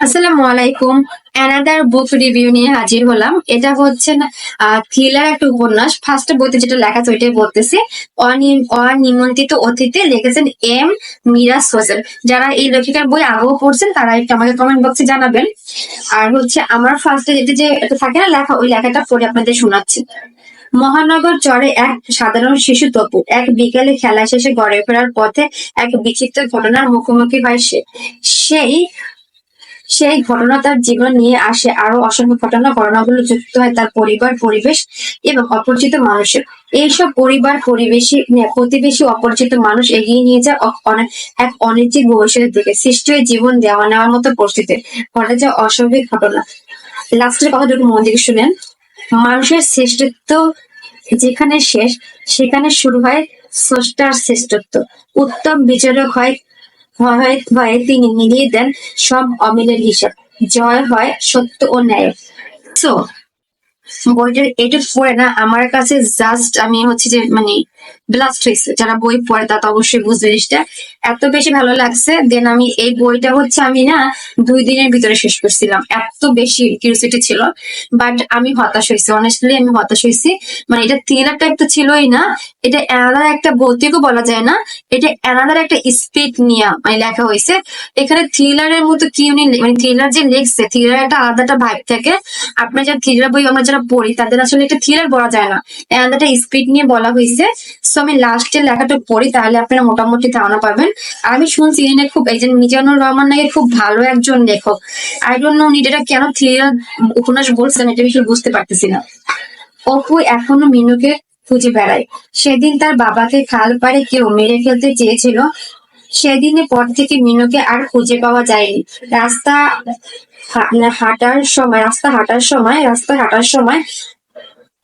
আসসালামু আলাইকুম। অ্যানাদার বুক রিভিউ নিয়ে হাজির হলাম। এটা হচ্ছে থ্রিলার একটা উপন্যাস। ফার্স্ট বইতে যেটা লেখা আছে ওইটাই বলতেছি। অনি- অনিমন্ত্রিত অতিথি লিখেছেন এম মিরাজ হোসেন যারা এই লেখিকার বই আগেও পড়ছেন, তারা একটু আমাকে কমেন্ট বক্সে জানাবেন। আর হচ্ছে, আমার ফার্স্টে যেটা যে থাকে না লেখা, ওই লেখাটা পড়ে আপনাদের শোনাচ্ছি। মহানগর চরে এক সাধারণ শিশু তপু। এক বিকেলে খেলা শেষে ঘরে ফেরার পথে এক বিচিত্র ঘটনার মুখোমুখি হয় সে। সেই সেই ঘটনা তার জীবন নিয়ে আসে আরও অসংখ্য ঘটনা। ঘটনাগুলো যুক্ত হয় তার পরিবার, পরিবেশ এবং অপরিচিত মানুষের। এইসব পরিবার, পরিবেশী প্রতিবেশী, অপরিচিত মানুষ এগিয়ে নিয়ে যায় এক অনিশ্চিত ভবিষ্যতের দিকে। সৃষ্টি হয়ে জীবন দেওয়া নেওয়ার মতো পরিস্থিতি ঘটে যায় অস্বাভাবিক ঘটনা। লাস্টের কথা একটু মন থেকে শুনেন। মানুষের শ্রেষ্ঠত্ব যেখানে শেষ, সেখানে শুরু হয় স্রষ্টার শ্রেষ্ঠত্ব। উত্তম বিচারক হয় হয় হয় তিনি মিলিয়ে দেন সব অমিলের হিসাব। জয় হয় সত্য ও ন্যায়। সো বইটার এটা পড়ে না, আমার কাছে জাস্ট আমি হচ্ছে যে মানে ব্লাস্ট যারা বই পড়ে, তো অবশ্যই বুঝবে জিনিসটা। এত বেশি ভালো লাগছে দেন আমি এই বইটা হচ্ছে আমি না দুই দিনের ভিতরে শেষ করছিলাম। এত বেশি কিউরিসিটি ছিল বাট আমি হতাশ হয়েছি অনেস্টলি আমি হতাশ হয়েছি। মানে এটা থ্রিলার টাইপ তো ছিলই না, এটা অ্যানাদার একটা ভৌতিকও বলা যায় না, এটা অ্যানাদার একটা স্পিড নিয়ে মানে লেখা হয়েছে। এখানে থ্রিলারের মতো কি উনি মানে থ্রিলার যে লিখছে থ্রিলার একটা আলাদা একটা ভাইব থাকে। আপনার যারা থ্রিলার বই আমরা যারা পড়ি, তাদের আসলে একটা থ্রিলার বলা যায় না। অ্যানাদার একটা স্পিড নিয়ে বলা হয়েছে। সো আমি লাস্টের লেখাটা পড়ি, তাহলে আপনারা মোটামুটি ধারণা পাবেন। আমি শুনছি ইনি খুব যে মিজানুর রহমান নাকি খুব ভালো একজন লেখক। আই ডোন্ট নো উনি এটা কেন থ্রিলার উপন্যাস বলছেন, এটা বিষয়ে বুঝতে পারতেছি না। অপু এখনও মিনুকে খুঁজে বেড়ায়। সেদিন তার বাবাকে খাল পাড়ে কেউ মেরে ফেলতে চেয়েছিল। সেদিনের পর থেকে মিনুকে আর খুঁজে পাওয়া যায়নি। রাস্তা হাঁটার সময়, রাস্তা হাঁটার সময়, রাস্তা হাঁটার সময়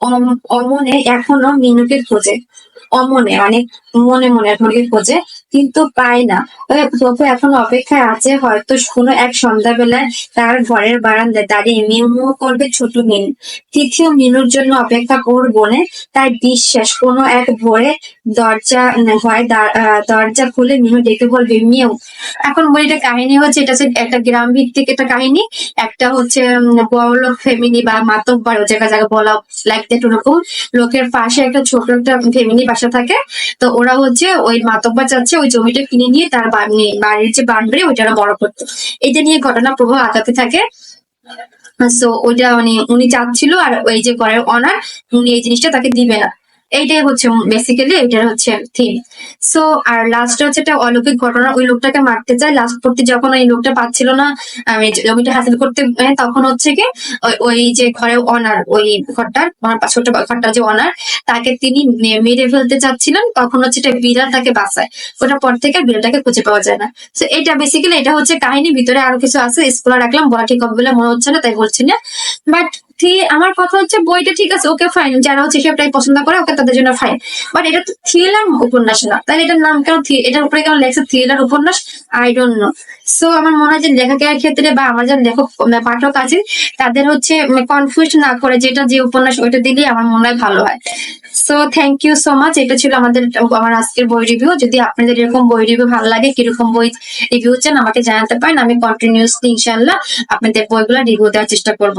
অম- অমনে এখনও মিনুকে খোঁজে। অমনে মানে মনে মনে এখনকে খোঁজে কিন্তু পায় না। তবে এখন অপেক্ষায় আছে, হয়তো কোনো এক সন্ধ্যাবেলায় তার ঘরের বারান্দায় দাঁড়িয়ে মিউ করবে ছোট মিনু। তৃতীয় মিনুর জন্য অপেক্ষা করব না তার বিশ্বাস, কোনো এক ভোরে দরজা, হয় দরজা খুলে মিনু ডেকে বলবে, মিউ, এখন বইটা কাহিনী হচ্ছে, এটা হচ্ছে একটা গ্রাম ভিত্তিক একটা কাহিনী। একটা হচ্ছে বড়লোক ফ্যামিলি বা মাতব্বার জায়গা জায়গা বলা লাইক দ্যাট ওরকম। লোকের পাশে একটা ছোট একটা ফ্যামিলি বাসা থাকে। তো ওরা হচ্ছে ওই মাতব্বার চাচ্ছে ওই জমিটা কিনে নিয়ে তার বাড়ি- বাড়ির যে বাউন্ডারি, ওইটা বড় করতো। এটা নিয়ে ঘটনা প্রভাব আগাতে থাকে। সো ওইটা মানে উনি চাচ্ছিল আর ওই যে ঘরের অনার উনি এই জিনিসটা তাকে দিবে না। এইটাই হচ্ছে বেসিক্যালি এটার হচ্ছে থিম সো আর লাস্ট হচ্ছে একটা অলৌকিক ঘটনা, ওই লোকটাকে মারতে চায়। লাস্ট করতে যখন ওই লোকটা পাচ্ছিল না জমিটা হাসিল করতে তখন হচ্ছে কি, ওই- যে ঘরের অনার ওই ঘরটার ছোট ঘরটার যে অনার তাকে তিনি মেরে ফেলতে চাচ্ছিলেন। তখন হচ্ছে একটা বিড়াল তাকে বাঁচায়। ওটার পর থেকে বিড়ালটাকে খুঁজে পাওয়া যায় না। তো এটা বেসিক্যালি এটা হচ্ছে কাহিনী ভিতরে আরও কিছু আছে। স্কুলে রাখলাম, বলা ঠিক হবে বলে মনে হচ্ছে না, তাই বলছি না। বাট আমার কথা হচ্ছে বইটা ঠিক আছে, ওকে ফাইন যারা হচ্ছে সেটাই পছন্দ করে, ওকে তাদের জন্য ফাইন বাট এটা তো থ্রিলার উপন্যাস না, তাহলে এটার নাম কেন এটার উপরে কেন লেখছে থ্রিলার উপন্যাস? আই ডোন্ট নো সো আমার মনে হয় যে লেখকের ক্ষেত্রে বা আমার যারা লেখক পাঠক আছেন, তাদের হচ্ছে কনফিউজ না করে যেটা যে উপন্যাস, ওইটা দিলেই আমার মনে হয় ভালো হয়। So thank you so much এটা ছিল আমাদের, আমার আজকের বই রিভিউ যদি আপনাদের এরকম বই রিভিউ ভালো লাগে, কীরকম বই রিভিউ চান, আমাকে জানাতে পারেন, আমি কন্টিনিউসলি ইনশাল্লাহ আপনাদের বইগুলো রিভিউ দেওয়ার চেষ্টা করব।